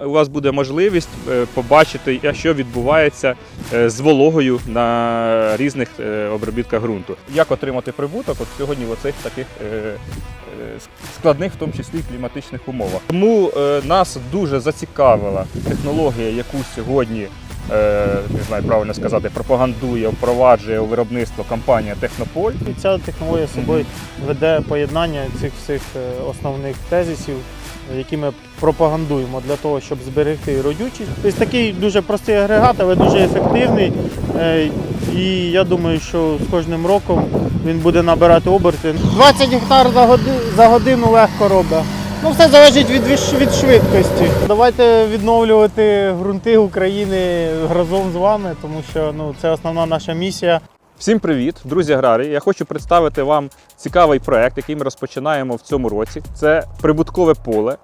У вас буде можливість е, побачити, що відбувається е, з вологою на різних е, обробітках ґрунту. Як отримати прибуток от сьогодні в оцих таких е, е, складних, в тому числі кліматичних умовах. Тому е, нас дуже зацікавила технологія, яку сьогодні. е, Не знаю, правильно сказати, пропагандує, впроваджує у виробництво компанія Технополь. І ця технологія собою веде поєднання цих всіх е, основних тезисів, які ми пропагандуємо для того, щоб зберегти родючість. Тобто такий дуже простий агрегат, але дуже ефективний. Е, І я думаю, що з кожним роком він буде набирати оберти. 20 гектар за годину, легко робить. Ну, все залежить від, від швидкості. Давайте відновлювати ґрунти України разом з вами, тому що ну, це основна наша місія. Всім привіт, друзі аграрії. Я хочу представити вам цікавий проект, який ми розпочинаємо в цьому році. Це прибуткове поле.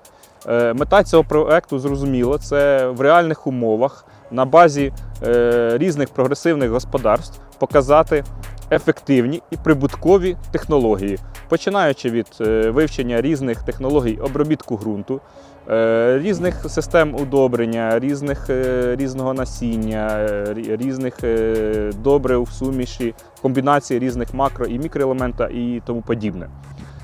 Е, Мета цього проекту зрозуміло, це в реальних умовах на базі е, різних прогресивних господарств показати ефективні і прибуткові технології, починаючи від е, вивчення різних технологій обробітку ґрунту, різних систем удобрення, різних, е, різного насіння, е, різних е, добрив, суміші, комбінації різних макро і мікроелемента і тому подібне.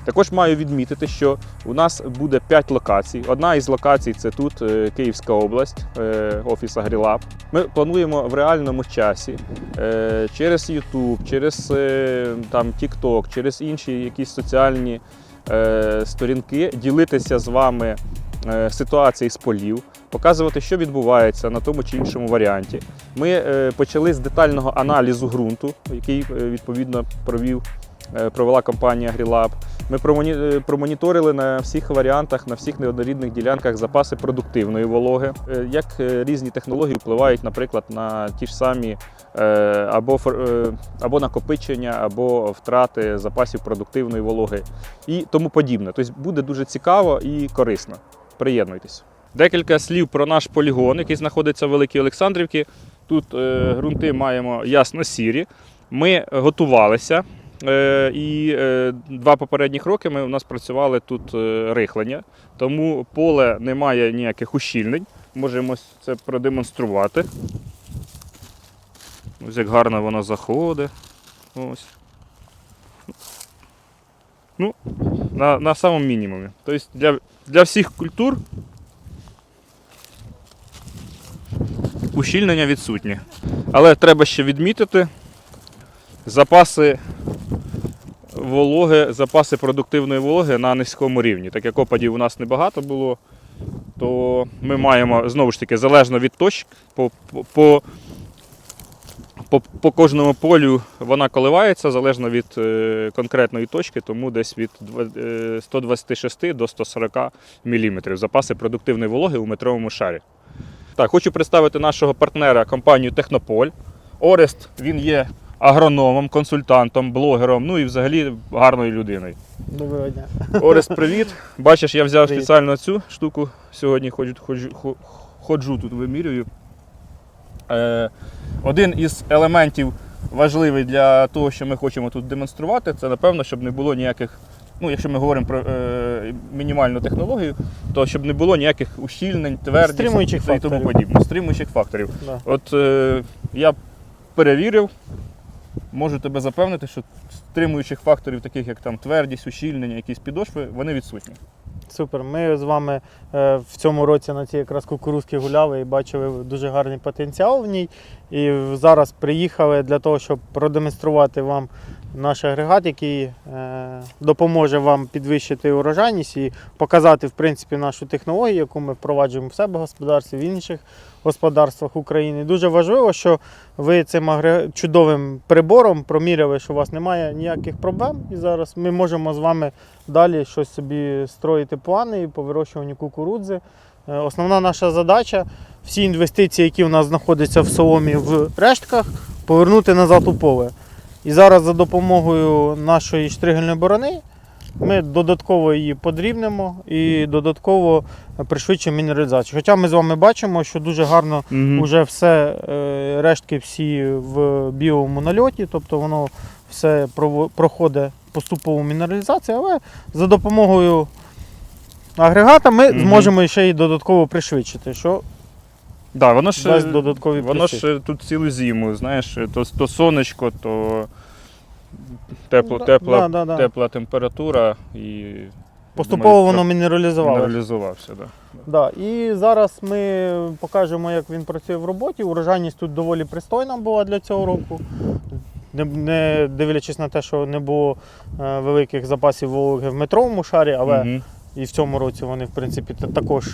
Також маю відмітити, що у нас буде 5 локацій. Одна із локацій це тут е, Київська область, е, офіс Агрілаб. Ми плануємо в реальному часі е, через YouTube, через е, там, TikTok, через інші якісь соціальні е, сторінки ділитися з вами е, ситуації з полів, показувати, що відбувається на тому чи іншому варіанті. Ми е, почали з детального аналізу ґрунту, який е, відповідно провів. е, Провела компанія AgriLab. Ми промоні- е, промоніторили на всіх варіантах, на всіх неоднорідних ділянках запаси продуктивної вологи, Е, як е, різні технології впливають, наприклад, на ті ж самі е, або, е, або накопичення, або втрати запасів продуктивної вологи і тому подібне. Тобто буде дуже цікаво і корисно. Приєднуйтесь. Декілька слів про наш полігон, який знаходиться в Великій Олександрівці. Тут е, ґрунти маємо ясно сірі. Ми готувалися. Е, і е, два попередніх роки ми у нас працювали тут е, рихлення, тому поле не має ніяких ущільнень. Можемо це продемонструвати. Ось як гарно воно заходить. Ось. Ну, на, на самому мінімумі. Тобто для, для всіх культур ущільнення відсутні. Але треба ще відмітити запаси вологи, запаси продуктивної вологи на низькому рівні. Так як опадів у нас небагато було, то ми маємо знову ж таки залежно від точки, по, по, по, по, кожному полю вона коливається залежно від е, конкретної точки, тому десь від е, 126 до 140 мм запаси продуктивної вологи у метровому шарі. Так, хочу представити нашого партнера компанію Технополь. Орест він є агрономом, консультантом, блогером, ну і взагалі гарною людиною. Доброго дня. Орест, привіт. Бачиш, я взяв Привіт. спеціально цю штуку. Сьогодні ходжу, ходжу, хо- ходжу тут, вимірюю. Е, один із елементів важливий для того, що ми хочемо тут демонструвати, це напевно, щоб не було ніяких. Ну, якщо ми говоримо про е, мінімальну технологію, то щоб не було ніяких ущільнень, твердість і тому подібне. Стримуючих факторів. Да. От е, я перевірив, можу тебе запевнити, що стримуючих факторів, таких як там твердість, ущільнення, якісь підошви, вони відсутні. Супер. Ми з вами е, в цьому році на цій якраз кукурузці гуляли і бачили дуже гарний потенціал в ній. І зараз приїхали для того, щоб продемонструвати вам наш агрегат, який е, допоможе вам підвищити урожайність і показати в принципі нашу технологію, яку ми впроваджуємо в себе в господарстві, в інших господарствах України. Дуже важливо, що ви цим чудовим прибором проміряли, що у вас немає ніяких проблем. І зараз ми можемо з вами далі щось собі строїти плани по вирощуванню кукурудзи. Е, Основна наша задача всі інвестиції, які у нас знаходяться в соломі в рештках, повернути назад у поле. І зараз за допомогою нашої штригельної борони ми додатково її подрібнемо і додатково пришвидшимо мінералізацію. Хоча ми з вами бачимо, що дуже гарно Уже все, е, рештки всі в білому нальоті, тобто воно все прово- проходить поступову мінералізацію, але за допомогою агрегата, ми Мгм. зможемо ще й додатково пришвидшити, що Да, воно ж, дасть додаткові воно плюси. ж тут цілу зиму, знаєш, то, то сонечко, то тепло, Да, тепла, да, да, да. тепла температура і Поступово воно мінералізувалося. мінералізувався. Да. Да. І зараз ми покажемо, як він працює в роботі. Урожайність тут доволі пристойна була для цього року. Не, не дивлячись на те, що не було е, великих запасів вологи в метровому шарі, але Мгм. і в цьому році вони, в принципі, та- також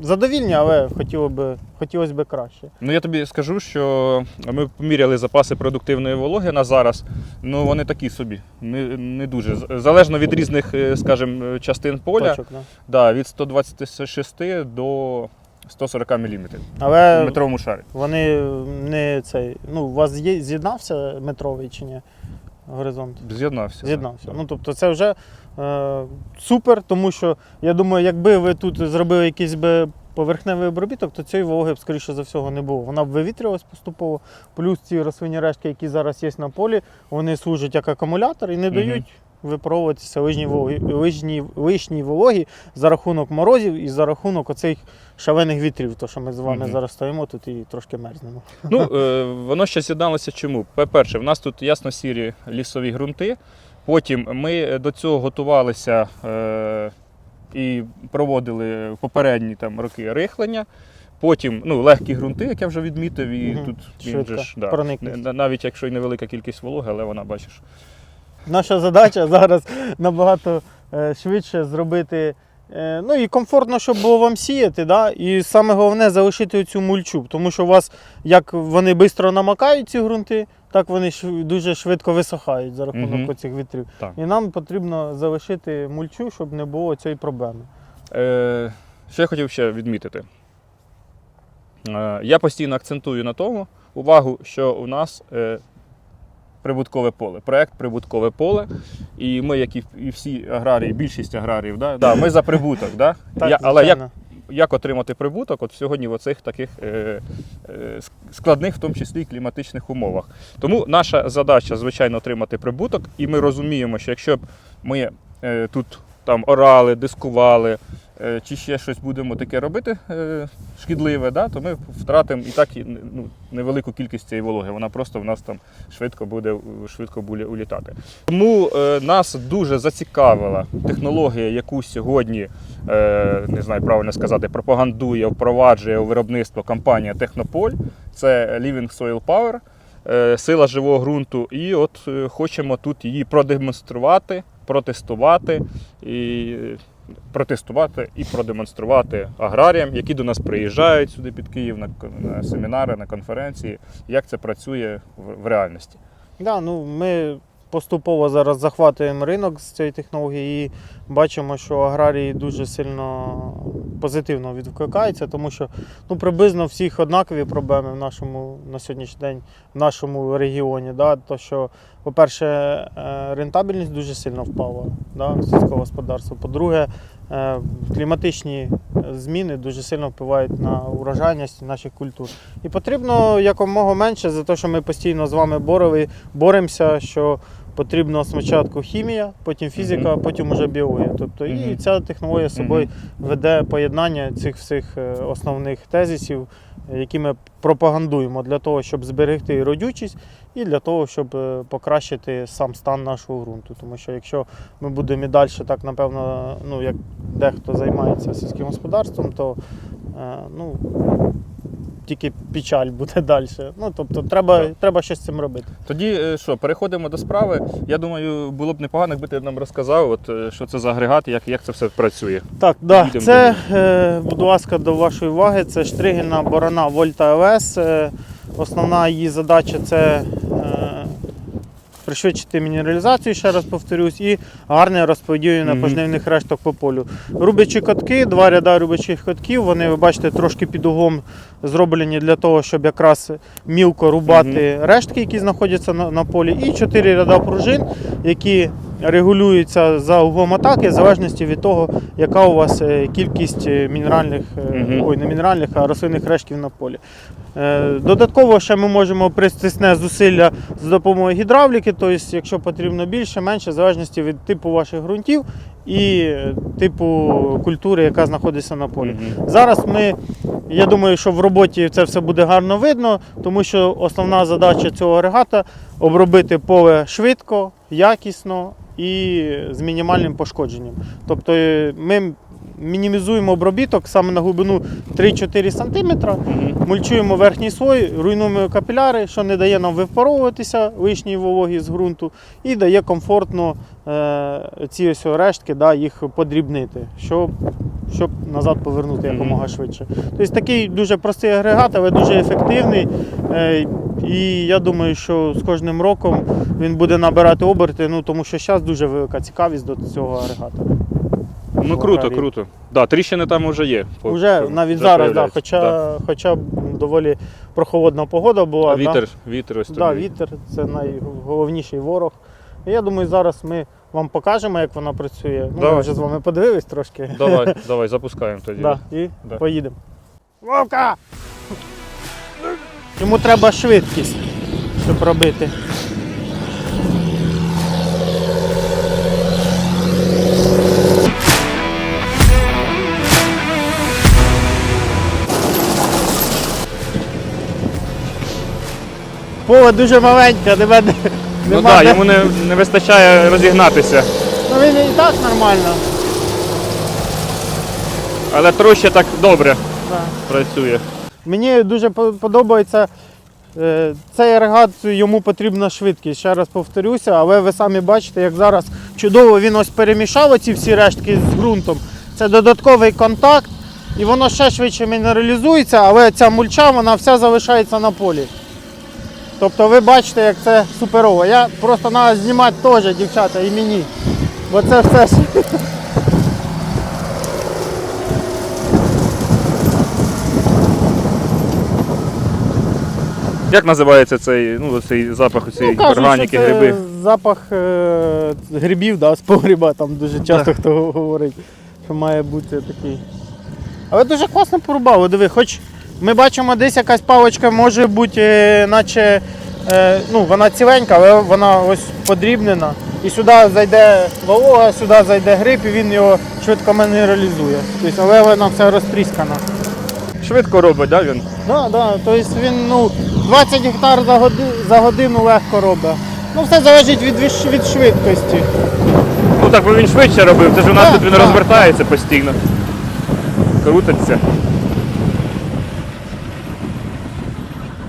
задовільні, але хотіло би, хотілося б краще. Ну я тобі скажу, що ми поміряли запаси продуктивної вологи на зараз. Ну вони такі собі, не, не дуже. Залежно від різних, е, скажімо, частин поля, Точок, да. да, від 126 до 140 мм в метровому шарі. вони не цей. Ну, у вас є з'єднався метровий чи ні? Горизонт? З'єднався. З'єднався. Ну, тобто це вже е, супер, тому що я думаю, якби ви тут зробили якийсь би поверхневий обробіток, то цієї вологи б, скоріше за всього, не було. Вона б вивітрювалась поступово. Плюс ці рослинні рештки, які зараз є на полі, вони служать як акумулятор і не дають випровуватися лижній вологі, лишній вологі за рахунок морозів і за рахунок оцих шалених вітрів, то що ми з вами Мгм. зараз стоїмо тут і трошки мерзнемо. Ну, е, воно ще з'єдналося чому? По-перше, в нас тут ясно-сірі лісові ґрунти. Потім ми до цього готувалися е, і проводили попередні там роки рихлення. Потім ну, легкі ґрунти, як я вже відмітив, і Мгм. тут він же ж, да, навіть якщо й невелика кількість вологи, але вона бачиш. Наша задача зараз набагато е, швидше зробити. е, Ну і комфортно, щоб було вам сіяти, да? і саме головне залишити цю мульчу, тому що у вас як вони швидко намакають ці ґрунти, так вони дуже швидко висохають за рахунок Мгм. оцих вітрів. Так. І нам потрібно залишити мульчу, щоб не було цієї проблеми. Е, що я хотів ще відмітити. Е, я постійно акцентую на тому увагу, що у нас е, прибуткове поле. Проект прибуткове поле. І ми, як і, всі аграрії, більшість аграріїв, да, да, ми за прибуток. Да? Так, я, але як, звичайно. як отримати прибуток от сьогодні в оцих таких е, е, складних, в тому числі і кліматичних умовах. Тому наша задача, звичайно, отримати прибуток, і ми розуміємо, що якщо б ми е, тут там орали, дискували, чи ще щось будемо таке робити е, шкідливе, да, то ми втратимо і так ну, невелику кількість цієї вологи. Вона просто в нас там швидко буде швидко буде улітати. Тому е, нас дуже зацікавила технологія, яку сьогодні е, не знаю правильно сказати, пропагандує, впроваджує у виробництво компанія Технополь. Це Living Soil Power, е, сила живого ґрунту. І от е, хочемо тут її продемонструвати, протестувати і е, протестувати і продемонструвати аграріям, які до нас приїжджають сюди під Київ на, семінари, на конференції, як це працює в реальності. Да, ну, ми поступово зараз захватуємо ринок з цієї технології і бачимо, що аграрії дуже сильно позитивно відкликаються, тому що ну, приблизно всіх однакові проблеми в нашому на сьогоднішній день в нашому регіоні. Да? То, що, по-перше, е, рентабельність дуже сильно впала да, сільського господарства. По-друге, е, кліматичні зміни дуже сильно впливають на урожайність наших культур. І потрібно якомога менше за те, що ми постійно з вами борили, боремося, що потрібно спочатку хімія, потім фізика, потім уже біологія. Тобто і ця технологія собою веде поєднання цих всіх е, основних тезисів, які ми пропагандуємо для того, щоб зберегти родючість, і для того, щоб е, покращити сам стан нашого ґрунту. Тому що якщо ми будемо і далі так, напевно, ну як дехто займається сільським господарством, то е, ну, тільки печаль буде далі. Ну, тобто треба, Так. треба щось з цим робити. Тоді е, що, переходимо до справи. Я думаю, було б непогано, якби ти нам розказав, от, е, що це за агрегат, як, як це все працює. Так, да, це, е, будь ласка, до вашої уваги, це штригельна борона Вольта ЛС. Е, основна її задача це пришвидшити мінералізацію, ще раз повторюсь, і гарне розподілення пожнивних решток по полю. Рубячі катки, два ряда рубячих катків, вони, ви бачите, трошки під углом зроблені для того, щоб якраз мілко рубати рештки, які знаходяться на, на полі, і чотири ряда пружин, які регулюються за углом атаки, в залежності від того, яка у вас е, кількість е, мінеральних, угу. Ой, не мінеральних, а рослинних рештків на полі. Додатково ще ми можемо пристисне зусилля з допомогою гідравліки, тобто, якщо потрібно більше, менше, в залежності від типу ваших ґрунтів і типу культури, яка знаходиться на полі. Мгм. Зараз ми, я думаю, що в роботі це все буде гарно видно, тому що основна задача цього регата обробити поле швидко, якісно і з мінімальним пошкодженням. Тобто ми мінімізуємо обробіток саме на глибину 3-4 см, мульчуємо верхній слой, руйнуємо капіляри, що не дає нам випаровуватися лишній вологі з ґрунту, і дає комфортно е, ці ось рештки да, їх подрібнити, щоб, щоб назад повернути якомога швидше. Тобто такий дуже простий агрегат, але дуже ефективний. Е, і я думаю, що з кожним роком він буде набирати оберти, ну, тому що зараз дуже велика цікавість до цього агрегата. Ну круто, Аграрії. круто. Да, тріщини там вже є. Уже по- навіть вже зараз, да, проявляються. хоча, Да. хоча доволі прохолодна погода була. А да. вітер, вітер ось Да, вітер це найголовніший ворог. І я думаю, зараз ми вам покажемо, як вона працює. Ну, ми вже з вами подивились трошки. Давай, давай, запускаємо тоді. Да, і Да. поїдемо. Вовка! Йому треба швидкість, щоб робити. Поле дуже маленьке, тебе не, Ну так, де- йому не, не вистачає розігнатися. Ну він і так нормально. Але троще так добре Да. працює. Мені дуже по- подобається е, цей агрегат, йому потрібна швидкість. Ще раз повторюся, але ви самі бачите, як зараз чудово він ось перемішав оці всі рештки з ґрунтом. Це додатковий контакт, і воно ще швидше мінералізується, але ця мульча вона вся залишається на полі. Тобто ви бачите, як це суперово. Я просто треба знімати теж, дівчата, і мені. Бо це все ж. Як називається цей, ну, цей запах цієї кажуть, органіки, це гриби? Запах е, грибів да, з погріба, там дуже часто хто говорить, що має бути такий. Але дуже класно порубало, диви, хоч ми бачимо, десь якась паличка може бути, е, наче е, ну, вона ціленька, але вона ось подрібнена. І сюди зайде волога, сюди зайде гриб, і він його швидко мінералізує. Тобто, але вона все розтріскана. Швидко робить, да, він? Да, да. Тобто він ну, 20 гектар за, годи, за годину легко робить. Ну, все залежить від, від, швидкості. Ну так, бо він швидше робив, це ж у нас Так, тут він так. розвертається постійно. Крутиться.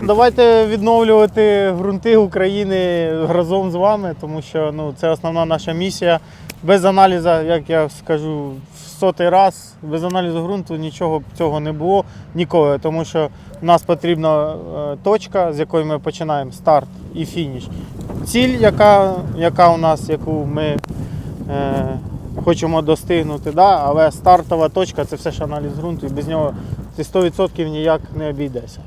Давайте відновлювати ґрунти України разом з вами, тому що ну, це основна наша місія. Без аналізу, як я скажу в сотий раз, без аналізу ґрунту нічого б цього не було ніколи, тому що в нас потрібна е, точка, з якої ми починаємо старт і фініш. Ціль, яка, яка у нас, яку ми е, хочемо достигнути, да? але стартова точка це все ж аналіз ґрунту, і без нього ти 100% ніяк не обійдешся.